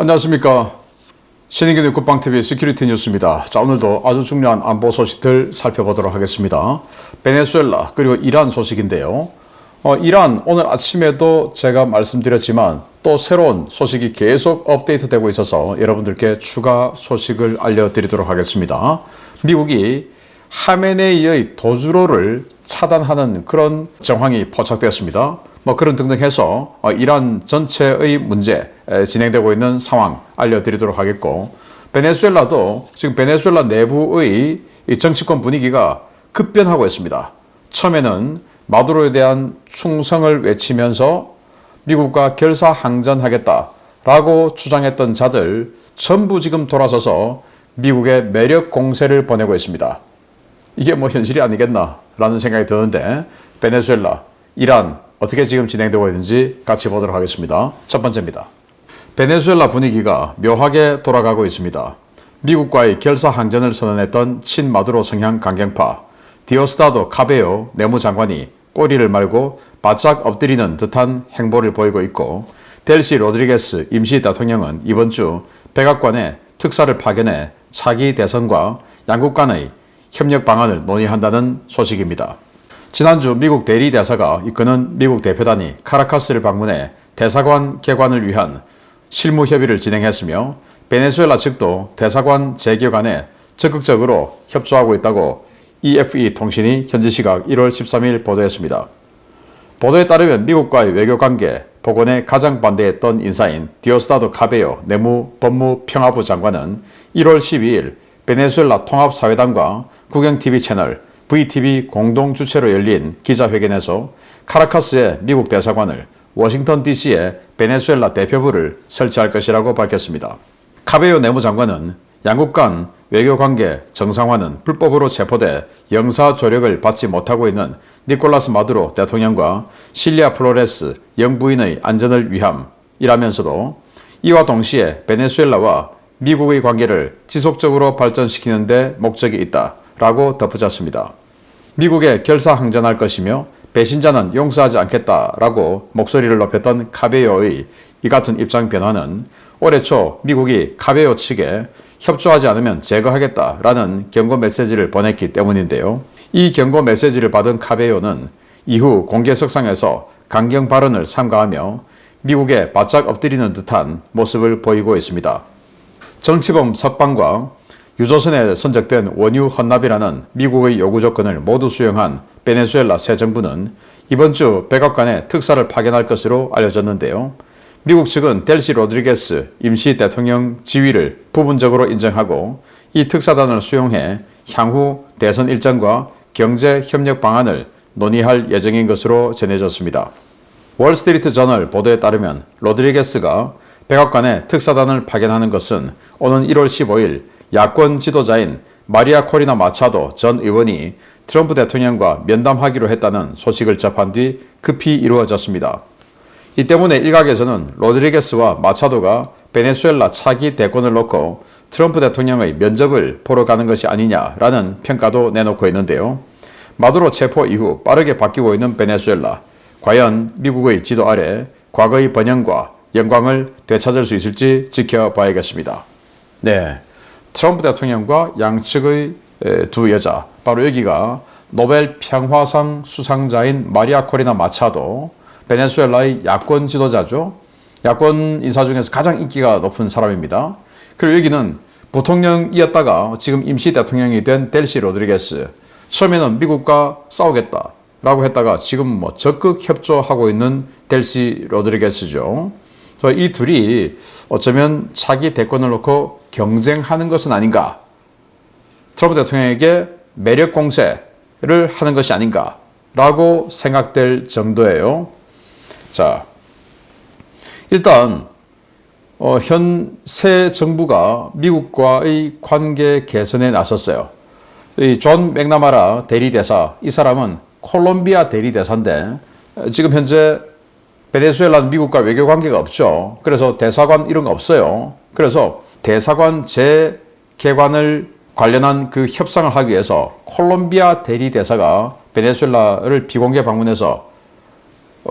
안녕하십니까. 신인균의 국방TV 시큐리티 뉴스입니다. 자, 오늘도 아주 중요한 안보 소식들 살펴보도록 하겠습니다. 베네수엘라, 그리고 이란 소식인데요. 어, 이란 오늘 아침에도 제가 말씀드렸지만 또 새로운 소식이 계속 업데이트 되고 있어서 여러분들께 추가 소식을 알려드리도록 하겠습니다. 미국이 하메네이의 도주로를 차단하는 그런 정황이 포착되었습니다. 뭐 그런 등등 해서 어, 이란 전체의 문제 에, 진행되고 있는 상황 알려드리도록 하겠고 베네수엘라도 지금 베네수엘라 내부의 이 정치권 분위기가 급변하고 있습니다. 처음에는 마두로에 대한 충성을 외치면서 미국과 결사항전하겠다라고 주장했던 자들 전부 지금 돌아서서 미국의 매력 공세를 보내고 있습니다. 이게 뭐 현실이 아니겠나라는 생각이 드는데 베네수엘라, 이란 어떻게 지금 진행되고 있는지 같이 보도록 하겠습니다. 첫 번째입니다. 베네수엘라 분위기가 묘하게 돌아가고 있습니다. 미국과의 결사항전을 선언했던 친마두로 성향 강경파 디오스타도 카베오 내무장관이 꼬리를 말고 바짝 엎드리는 듯한 행보를 보이고 있고 델시 로드리게스 임시 대통령은 이번 주 백악관에 특사를 파견해 차기 대선과 양국 간의 협력 방안을 논의한다는 소식입니다. 지난주 미국 대리 대사가 이끄는 미국 대표단이 카라카스를 방문해 대사관 개관을 위한 실무 협의를 진행했으며 베네수엘라 측도 대사관 재개관에 적극적으로 협조하고 있다고 EFE 통신이 현지 시각 1월 13일 보도했습니다. 보도에 따르면 미국과의 외교 관계 복원에 가장 반대했던 인사인 디오스타도 카베요 내무 법무 평화부 장관은 1월 12일 베네수엘라 통합사회당과 국영TV 채널 VTV 공동 주최로 열린 기자회견에서 카라카스의 미국 대사관을 워싱턴 DC에 베네수엘라 대표부를 설치할 것이라고 밝혔습니다. 카베요 내무장관은 양국 간 외교 관계 정상화는 불법으로 체포돼 영사 조력을 받지 못하고 있는 니콜라스 마두로 대통령과 실리아 플로레스 영부인의 안전을 위함이라면서도 이와 동시에 베네수엘라와 미국의 관계를 지속적으로 발전시키는 데 목적이 있다라고 덧붙였습니다. 미국에 결사항전할 것이며 배신자는 용서하지 않겠다라고 목소리를 높였던 카베요의 이 같은 입장 변화는 올해 초 미국이 카베요 측에 협조하지 않으면 제거하겠다라는 경고 메시지를 보냈기 때문인데요. 이 경고 메시지를 받은 카베요는 이후 공개석상에서 강경 발언을 삼가하며 미국에 바짝 엎드리는 듯한 모습을 보이고 있습니다. 정치범 석방과 유조선에 선적된 원유 헌납이라는 미국의 요구 조건을 모두 수용한 베네수엘라 새 정부는 이번 주 백악관에 특사를 파견할 것으로 알려졌는데요. 미국 측은 델시 로드리게스 임시 대통령 지위를 부분적으로 인정하고 이 특사단을 수용해 향후 대선 일정과 경제 협력 방안을 논의할 예정인 것으로 전해졌습니다. 월스트리트 저널 보도에 따르면 로드리게스가 백악관에 특사단을 파견하는 것은 오는 1월 15일 야권 지도자인 마리아 코리나 마차도 전 의원이 트럼프 대통령과 면담하기로 했다는 소식을 접한 뒤 급히 이루어졌습니다. 이 때문에 일각에서는 로드리게스와 마차도가 베네수엘라 차기 대권을 놓고 트럼프 대통령의 면접을 보러 가는 것이 아니냐라는 평가도 내놓고 있는데요. 마두로 체포 이후 빠르게 바뀌고 있는 베네수엘라. 과연 미국의 지도 아래 과거의 번영과 영광을 되찾을 수 있을지 지켜봐야겠습니다. 네. 트럼프 대통령과 양측의 두 여자, 바로 여기가 노벨 평화상 수상자인 마리아 코리나 마차도 베네수엘라의 야권 지도자죠. 야권 인사 중에서 가장 인기가 높은 사람입니다. 그리고 여기는 부통령이었다가 지금 임시 대통령이 된 델시 로드리게스. 처음에는 미국과 싸우겠다 라고 했다가 지금 뭐 적극 협조하고 있는 델시 로드리게스죠. 이 둘이 어쩌면 차기 대권을 놓고 경쟁하는 것은 아닌가. 트럼프 대통령에게 매력 공세를 하는 것이 아닌가라고 생각될 정도예요. 자, 일단 어, 현 새 정부가 미국과의 관계 개선에 나섰어요. 이 존 맥나마라 대리대사, 이 사람은 콜롬비아 대리대사인데 지금 현재 베네수엘라는 미국과 외교 관계가 없죠. 그래서 대사관 이런 거 없어요. 그래서 대사관 재개관을 관련한 그 협상을 하기 위해서 콜롬비아 대리대사가 베네수엘라를 비공개 방문해서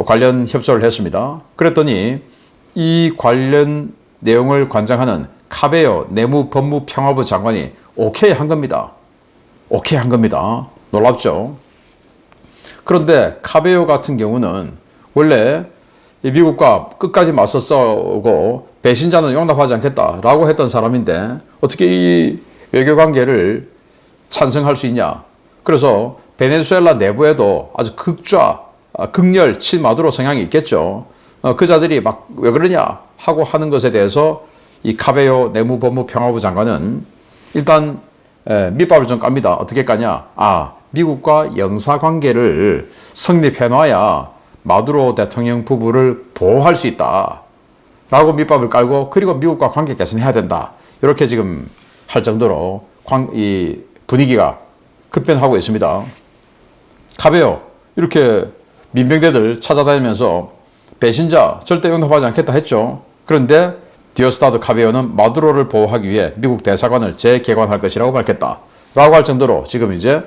관련 협조를 했습니다. 그랬더니 이 관련 내용을 관장하는 카베요 내무 법무 평화부 장관이 오케이 한 겁니다. 오케이 한 겁니다. 놀랍죠? 그런데 카베요 같은 경우는 원래 이 미국과 끝까지 맞서 싸우고 배신자는 용납하지 않겠다라고 했던 사람인데 어떻게 이 외교 관계를 찬성할 수 있냐? 그래서 베네수엘라 내부에도 아주 극좌, 아, 극렬 친마두로 성향이 있겠죠. 어, 그 자들이 막 왜 그러냐 하고 하는 것에 대해서 이 카베요 내무법무 평화부 장관은 일단 에, 밑밥을 좀 깝니다. 어떻게 까냐? 아, 미국과 영사 관계를 성립해 놔야 마두로 대통령 부부를 보호할 수 있다. 라고 밑밥을 깔고 그리고 미국과 관계 개선해야 된다. 이렇게 지금 할 정도로 관, 이 분위기가 급변하고 있습니다. 카베요 이렇게 민병대들 찾아다니면서 배신자 절대 용납하지 않겠다 했죠. 그런데 디오스타도 카베요는 마두로를 보호하기 위해 미국 대사관을 재개관할 것이라고 밝혔다. 라고 할 정도로 지금 이제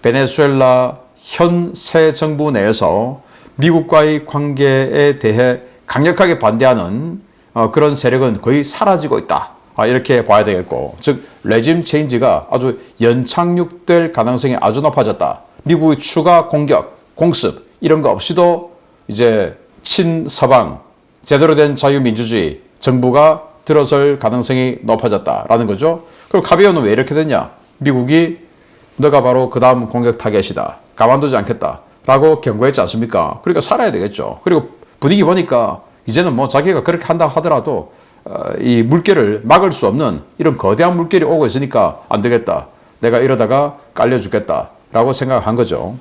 베네수엘라 현 새 정부 내에서 미국과의 관계에 대해 강력하게 반대하는 어, 그런 세력은 거의 사라지고 있다. 아, 이렇게 봐야 되겠고, 즉 레짐 체인지가 아주 연착륙될 가능성이 아주 높아졌다. 미국의 추가 공격, 공습 이런 거 없이도 이제 친서방 제대로 된 자유민주주의 정부가 들어설 가능성이 높아졌다라는 거죠. 그리고 카비오는 왜 이렇게 됐냐? 미국이 너가 바로 그 다음 공격 타겟이다. 가만두지 않겠다. 라고 경고했지 않습니까? 그러니까 살아야 되겠죠. 그리고 분위기 보니까 이제는 뭐 자기가 그렇게 한다 하더라도 어, 이 물결을 막을 수 없는 이런 거대한 물결이 오고 있으니까 안 되겠다. 내가 이러다가 깔려 죽겠다. 라고 생각한 거죠.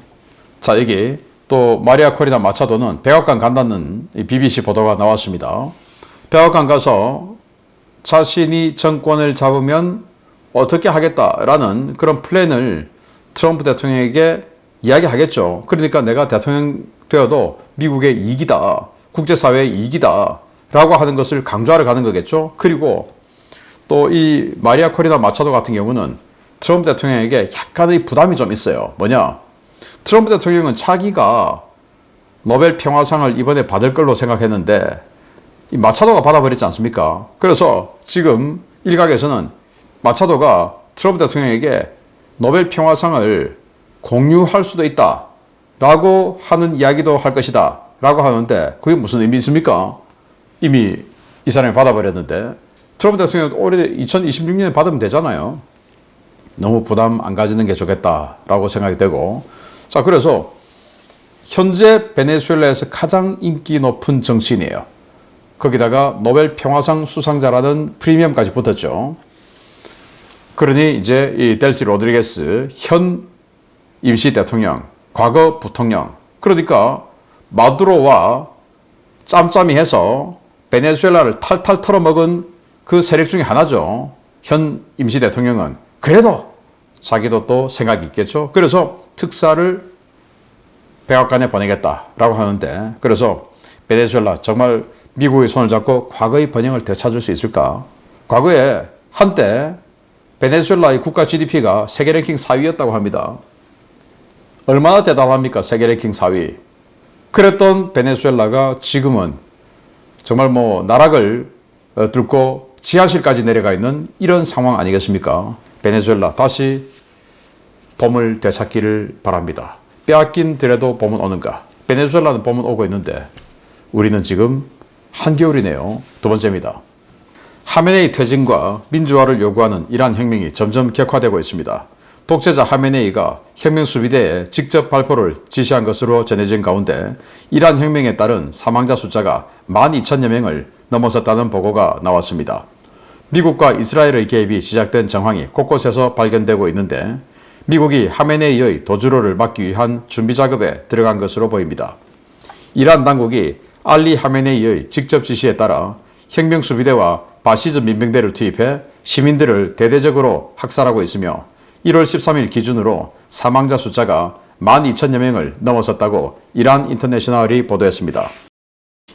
자, 여기 또 마리아 코리나 마차도는 백악관 간다는 이 BBC 보도가 나왔습니다. 백악관 가서 자신이 정권을 잡으면 어떻게 하겠다라는 그런 플랜을 트럼프 대통령에게 이야기하겠죠. 그러니까 내가 대통령 되어도 미국의 이익이다. 국제사회의 이익이다. 라고 하는 것을 강조하러 가는 거겠죠. 그리고 또 이 마리아 코리나 마차도 같은 경우는 트럼프 대통령에게 약간의 부담이 좀 있어요. 뭐냐? 트럼프 대통령은 자기가 노벨 평화상을 이번에 받을 걸로 생각했는데 이 마차도가 받아버렸지 않습니까? 그래서 지금 일각에서는 마차도가 트럼프 대통령에게 노벨 평화상을 공유할 수도 있다. 라고 하는 이야기도 할 것이다. 라고 하는데 그게 무슨 의미 있습니까? 이미 이 사람이 받아버렸는데 트럼프 대통령 올해 2026년에 받으면 되잖아요. 너무 부담 안 가지는 게 좋겠다라고 생각이 되고 자 그래서 현재 베네수엘라에서 가장 인기 높은 정치인이에요. 거기다가 노벨 평화상 수상자라는 프리미엄까지 붙었죠. 그러니 이제 이 델시 로드리게스 현 임시 대통령, 과거 부통령 그러니까 마두로와 짬짬이 해서 베네수엘라를 탈탈 털어먹은 그 세력 중에 하나죠. 현 임시 대통령은 그래도 자기도 또 생각이 있겠죠. 그래서 특사를 백악관에 보내겠다라고 하는데 그래서 베네수엘라 정말 미국의 손을 잡고 과거의 번영을 되찾을 수 있을까? 과거에 한때 베네수엘라의 국가 GDP가 세계 랭킹 4위였다고 합니다. 얼마나 대단합니까? 세계 랭킹 4위. 그랬던 베네수엘라가 지금은 정말 뭐 나락을 어, 뚫고 지하실까지 내려가 있는 이런 상황 아니겠습니까? 베네수엘라 다시 봄을 되찾기를 바랍니다. 빼앗긴 들에도 봄은 오는가? 베네수엘라는 봄은 오고 있는데 우리는 지금 한겨울이네요. 두 번째입니다. 하메네이 퇴진과 민주화를 요구하는 이란 혁명이 점점 격화되고 있습니다. 독재자 하메네이가 혁명 수비대에 직접 발포를 지시한 것으로 전해진 가운데 이란 혁명에 따른 사망자 숫자가 12,000여 명을 넘어섰다는 보고가 나왔습니다. 미국과 이스라엘의 개입이 시작된 정황이 곳곳에서 발견되고 있는데 미국이 하메네이의 도주로를 막기 위한 준비 작업에 들어간 것으로 보입니다. 이란 당국이 알리 하메네이의 직접 지시에 따라 혁명 수비대와 바시즈 민병대를 투입해 시민들을 대대적으로 학살하고 있으며 1월 13일 기준으로 사망자 숫자가 12,000여 명을 넘어섰다고 이란 인터내셔널이 보도했습니다.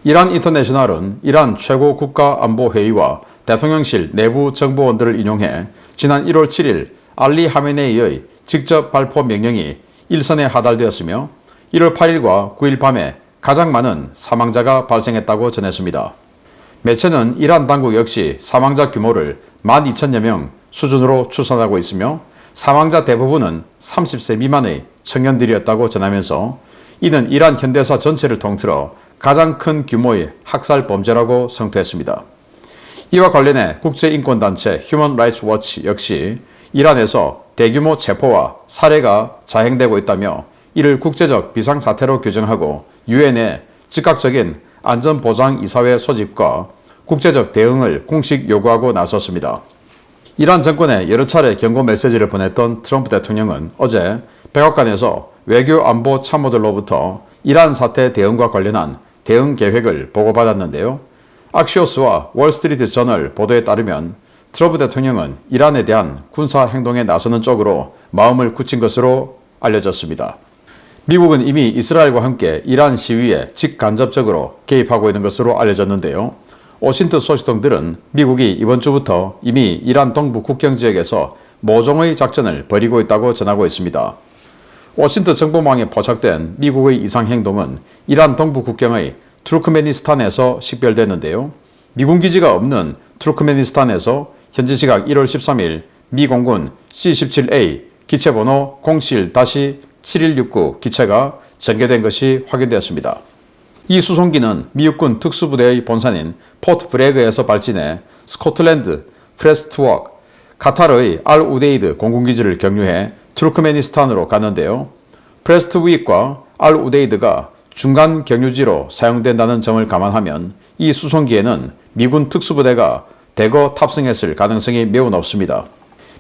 이란 인터내셔널은 이란 최고 국가안보회의와 대통령실 내부 정보원들을 인용해 지난 1월 7일 알리 하메네이의 직접 발포 명령이 일선에 하달되었으며 1월 8일과 9일 밤에 가장 많은 사망자가 발생했다고 전했습니다. 매체는 이란 당국 역시 사망자 규모를 12,000여 명 수준으로 추산하고 있으며 사망자 대부분은 30세 미만의 청년들이었다고 전하면서 이는 이란 현대사 전체를 통틀어 가장 큰 규모의 학살 범죄라고 성토했습니다. 이와 관련해 국제인권단체 휴먼 라이츠 워치 역시 이란에서 대규모 체포와 살해가 자행되고 있다며 이를 국제적 비상사태로 규정하고 유엔에 즉각적인 안전보장이사회 소집과 국제적 대응을 공식 요구하고 나섰습니다. 이란 정권에 여러 차례 경고 메시지를 보냈던 트럼프 대통령은 어제 백악관에서 외교 안보 참모들로부터 이란 사태 대응과 관련한 대응 계획을 보고받았는데요. 악시오스와 월스트리트 저널 보도에 따르면 트럼프 대통령은 이란에 대한 군사 행동에 나서는 쪽으로 마음을 굳힌 것으로 알려졌습니다. 미국은 이미 이스라엘과 함께 이란 시위에 직간접적으로 개입하고 있는 것으로 알려졌는데요. 오신트 소식통들은 미국이 이번 주부터 이미 이란 동부 국경 지역에서 모종의 작전을 벌이고 있다고 전하고 있습니다. 워싱턴 정보망에 포착된 미국의 이상 행동은 이란 동부 국경의 투르크메니스탄에서 식별됐는데요. 미군 기지가 없는 투르크메니스탄에서 현지 시각 1월 13일 미 공군 C-17A 기체번호 07-7169 기체가 전개된 것이 확인되었습니다. 이 수송기는 미국군 특수부대의 본산인 포트 브레그에서 발진해 스코틀랜드, 프레스트워크, 카타르의 알 우데이드 공군기지를 경유해 투르크메니스탄으로 갔는데요. 프레스트위크와 알 우데이드가 중간 경유지로 사용된다는 점을 감안하면 이 수송기에는 미군 특수부대가 대거 탑승했을 가능성이 매우 높습니다.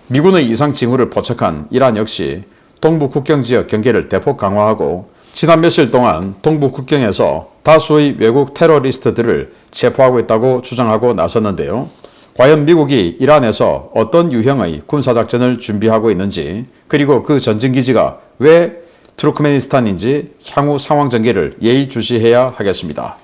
미군의 이상 징후를 포착한 이란 역시 동부 국경 지역 경계를 대폭 강화하고 지난 며칠 동안 동부 국경에서 다수의 외국 테러리스트들을 체포하고 있다고 주장하고 나섰는데요. 과연 미국이 이란에서 어떤 유형의 군사작전을 준비하고 있는지 그리고 그 전진기지가 왜 투르크메니스탄인지 향후 상황 전개를 예의주시해야 하겠습니다.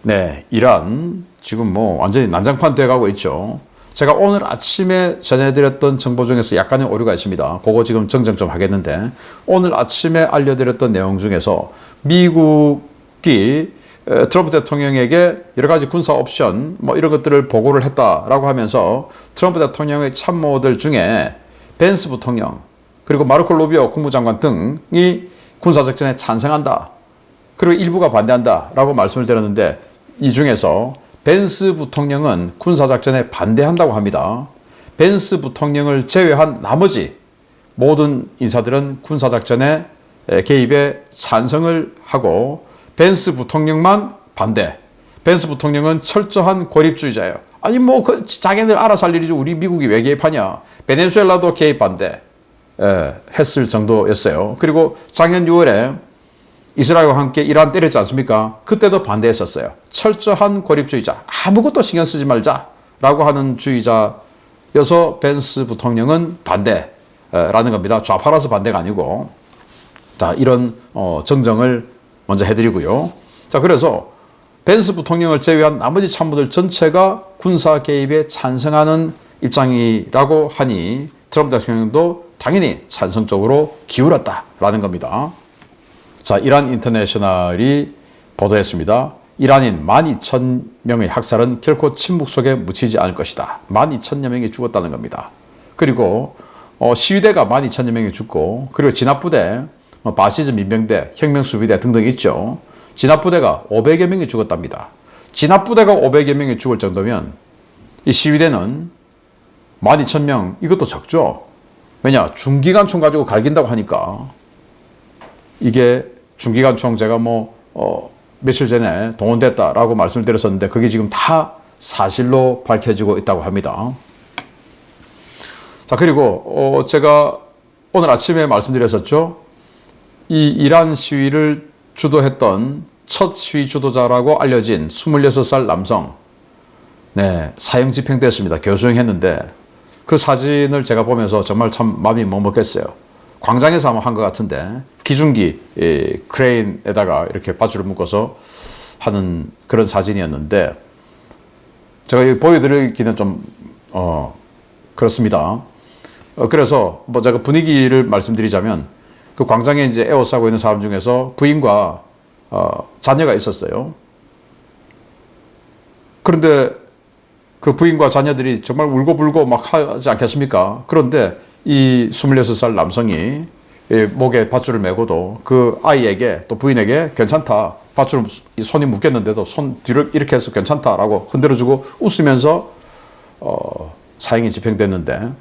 네, 이란 지금 뭐 완전히 난장판 돼가고 있죠. 제가 오늘 아침에 전해드렸던 정보 중에서 약간의 오류가 있습니다. 그거 지금 정정 좀 하겠는데 오늘 아침에 알려드렸던 내용 중에서 미국이 트럼프 대통령에게 여러 가지 군사 옵션 뭐 이런 것들을 보고를 했다라고 하면서 트럼프 대통령의 참모들 중에 벤스 부통령 그리고 마르코 로비오 국무장관 등이 군사작전에 찬성한다. 그리고 일부가 반대한다라고 말씀을 드렸는데 이 중에서 벤스 부통령은 군사작전에 반대한다고 합니다. 벤스 부통령을 제외한 나머지 모든 인사들은 군사작전에 개입에 찬성을 하고 벤스 부통령만 반대. 벤스 부통령은 철저한 고립주의자예요. 아니 뭐 그 자기들 알아서 할 일이지 우리 미국이 왜 개입하냐. 베네수엘라도 개입 반대 에, 했을 정도였어요. 그리고 작년 6월에 이스라엘과 함께 이란 때렸지 않습니까? 그때도 반대했었어요. 철저한 고립주의자, 아무것도 신경 쓰지 말자라고 하는 주의자여서 벤스 부통령은 반대라는 겁니다. 좌파라서 반대가 아니고 자 이런 어, 정정을 먼저 해드리고요. 자 그래서 벤스 부통령을 제외한 나머지 참모들 전체가 군사 개입에 찬성하는 입장이라고 하니 트럼프 대통령도 당연히 찬성적으로 기울었다라는 겁니다. 자, 이란 인터내셔널이 보도했습니다. 이란인 12,000명의 학살은 결코 침묵 속에 묻히지 않을 것이다. 12,000여 명이 죽었다는 겁니다. 그리고 어, 시위대가 12,000여 명이 죽고 그리고 진압부대, 뭐 바시즈 민병대, 혁명수비대 등등 있죠. 진압부대가 500여 명이 죽었답니다. 진압부대가 500여 명이 죽을 정도면 이 시위대는 12,000명 이것도 적죠. 왜냐 중기관총 가지고 갈긴다고 하니까 이게 중기관총 제가 뭐 어, 며칠 전에 동원됐다라고 말씀을 드렸었는데 그게 지금 다 사실로 밝혀지고 있다고 합니다. 자 그리고 어, 제가 오늘 아침에 말씀드렸었죠. 이 이란 시위를 주도했던 첫 시위 주도자라고 알려진 26살 남성 네, 사형 집행됐습니다. 교수형 했는데 그 사진을 제가 보면서 정말 참 마음이 먹먹했어요. 광장에서 아마 한것 같은데 기중기 크레인에다가 이렇게 밧줄을 묶어서 하는 그런 사진이었는데 제가 여기 보여드리기는 좀 어, 그렇습니다. 어, 그래서 뭐 제가 분위기를 말씀드리자면 그 광장에 이제 에워싸고 있는 사람 중에서 부인과 어, 자녀가 있었어요. 그런데 그 부인과 자녀들이 정말 울고불고 막 하지 않겠습니까? 그런데 이 26살 남성이 이 목에 밧줄을 메고도 그 아이에게 또 부인에게 괜찮다. 밧줄 이 손이 묶였는데도 손 뒤로 이렇게 해서 괜찮다라고 흔들어주고 웃으면서 어, 사형이 집행됐는데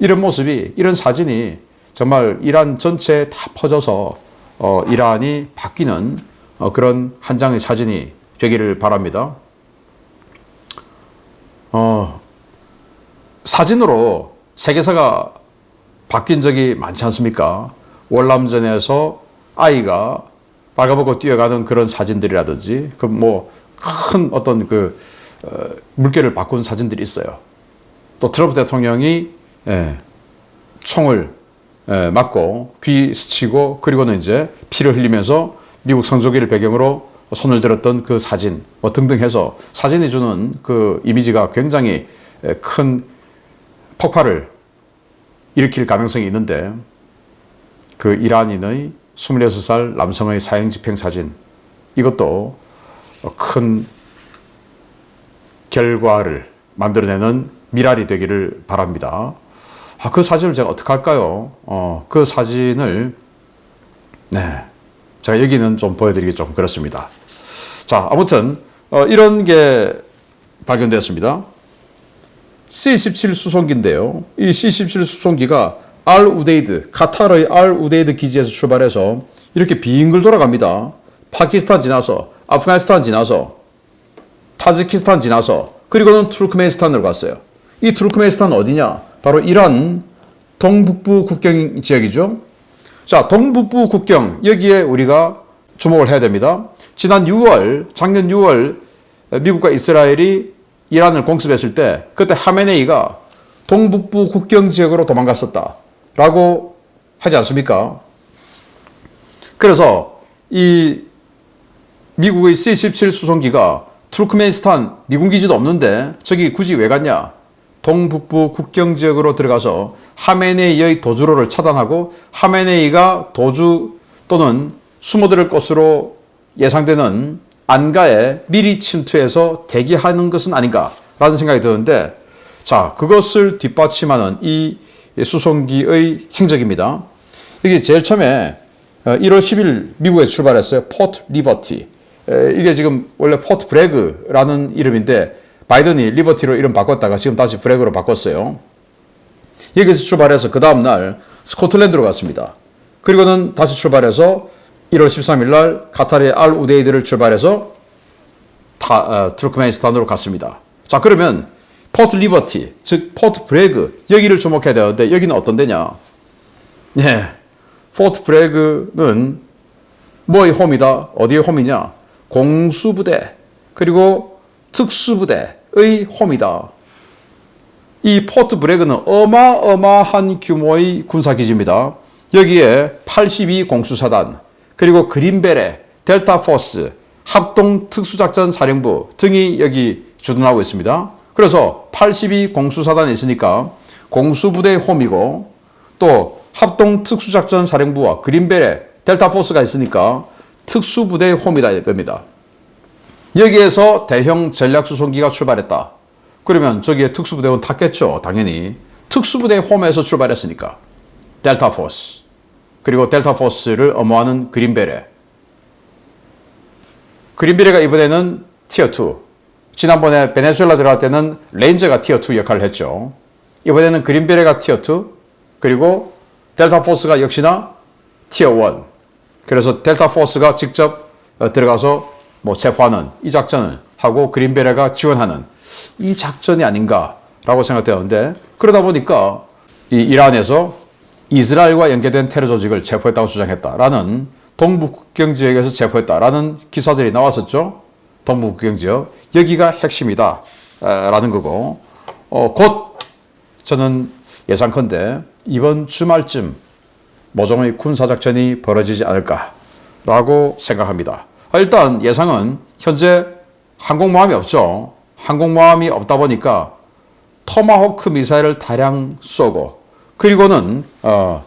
이런 모습이 이런 사진이 정말 이란 전체에 다 퍼져서 어, 이란이 바뀌는 어, 그런 한 장의 사진이 되기를 바랍니다. 어, 사진으로 세계사가 바뀐 적이 많지 않습니까? 월남전에서 아이가 빨가벗고 뛰어가는 그런 사진들이라든지 그 뭐 큰 어떤 그 어, 물결을 바꾼 사진들이 있어요. 또 트럼프 대통령이 예, 총을 예, 맞고 귀 스치고 그리고는 이제 피를 흘리면서 미국 성조기를 배경으로 손을 들었던 그 사진 뭐 등등 해서 사진이 주는 그 이미지가 굉장히 예, 큰 폭발을 일으킬 가능성이 있는데 그 이란인의 26살 남성의 사형 집행 사진 이것도 큰 결과를 만들어내는 미랄이 되기를 바랍니다. 아, 그 사진을 제가 어떻게 할까요? 어, 그 사진을 네, 제가 여기는 좀 보여드리기 좀 그렇습니다. 자, 아무튼 어, 이런 게 발견되었습니다. C-17 수송기인데요. 이 C-17 수송기가 알 우데이드, 카타르의 알 우데이드 기지에서 출발해서 이렇게 빙글 돌아갑니다. 파키스탄 지나서, 아프가니스탄 지나서, 타지키스탄 지나서, 그리고는 투르크메니스탄으로 갔어요. 이 투르크메니스탄 어디냐? 바로 이란 동북부 국경 지역이죠. 자, 동북부 국경, 여기에 우리가 주목을 해야 됩니다. 지난 6월, 작년 6월, 미국과 이스라엘이 이란을 공습했을 때, 그때 하메네이가 동북부 국경 지역으로 도망갔었다. 라고 하지 않습니까? 그래서 이 미국의 C-17 수송기가 투르크메니스탄 미군 기지도 없는데 저기 굳이 왜 갔냐? 동북부 국경 지역으로 들어가서 하메네이의 도주로를 차단하고 하메네이가 도주 또는 숨어들 것으로 예상되는 안가에 미리 침투해서 대기하는 것은 아닌가라는 생각이 드는데 자 그것을 뒷받침하는 이 수송기의 행적입니다. 이게 제일 처음에 1월 10일 미국에 출발했어요. 포트 리버티. 이게 지금 원래 포트 브래그라는 이름인데 바이든이 리버티로 이름 바꿨다가 지금 다시 브래그로 바꿨어요. 여기서 출발해서 그 다음날 스코틀랜드로 갔습니다. 그리고는 다시 출발해서 1월 13일 날 카타르의 알 우데이드를 출발해서 타, 어, 투르크메니스탄으로 갔습니다. 자 그러면 포트 리버티, 즉 포트 브레그 여기를 주목해야 되는데 여기는 어떤 데냐? 예, 포트 브레그는 뭐의 홈이다? 어디의 홈이냐? 공수부대 그리고 특수부대의 홈이다. 이 포트 브레그는 어마어마한 규모의 군사기지입니다. 여기에 82 공수사단, 그리고 그린베레, 델타 포스, 합동 특수작전 사령부 등이 여기 주둔하고 있습니다. 그래서 82 공수사단이 있으니까 공수부대 홈이고 또 합동 특수작전 사령부와 그린베레, 델타 포스가 있으니까 특수부대 홈이다 이겁니다. 여기에서 대형 전략수송기가 출발했다. 그러면 저기에 특수부대원 탔겠죠, 당연히. 특수부대 홈에서 출발했으니까. 델타 포스. 그리고 델타 포스를 엄호하는 그린베레. 그린베레가 이번에는 티어 2. 지난번에 베네수엘라 들어갈 때는 레인저가 티어 2 역할을 했죠. 이번에는 그린베레가 티어 2. 그리고 델타 포스가 역시나 티어 1. 그래서 델타 포스가 직접 어, 들어가서 뭐 체포하는 이 작전을 하고 그린베레가 지원하는 이 작전이 아닌가라고 생각되었는데 그러다 보니까 이 이란에서 이스라엘과 연계된 테러 조직을 체포했다고 주장했다라는 동북 국경 지역에서 체포했다라는 기사들이 나왔었죠. 동북 국경 지역 여기가 핵심이다라는 거고 어, 곧 저는 예상컨대 이번 주말쯤 모종의 군사작전이 벌어지지 않을까라고 생각합니다. 일단 예상은 현재 항공모함이 없죠. 항공모함이 없다 보니까 토마호크 미사일을 다량 쏘고 그리고는 어,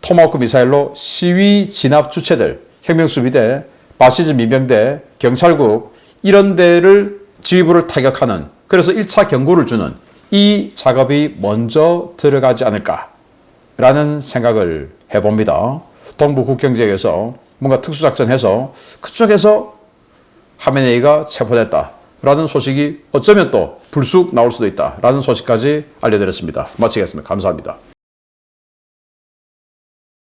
토마호크 미사일로 시위 진압 주체들 혁명수비대, 바시즈 민병대, 경찰국 이런 데를 지휘부를 타격하는 그래서 1차 경고를 주는 이 작업이 먼저 들어가지 않을까라는 생각을 해봅니다. 동부 국경 지역에서 뭔가 특수작전해서 그쪽에서 하메네이가 체포됐다 라는 소식이 어쩌면 또 불쑥 나올 수도 있다 라는 소식까지 알려드렸습니다. 마치겠습니다. 감사합니다.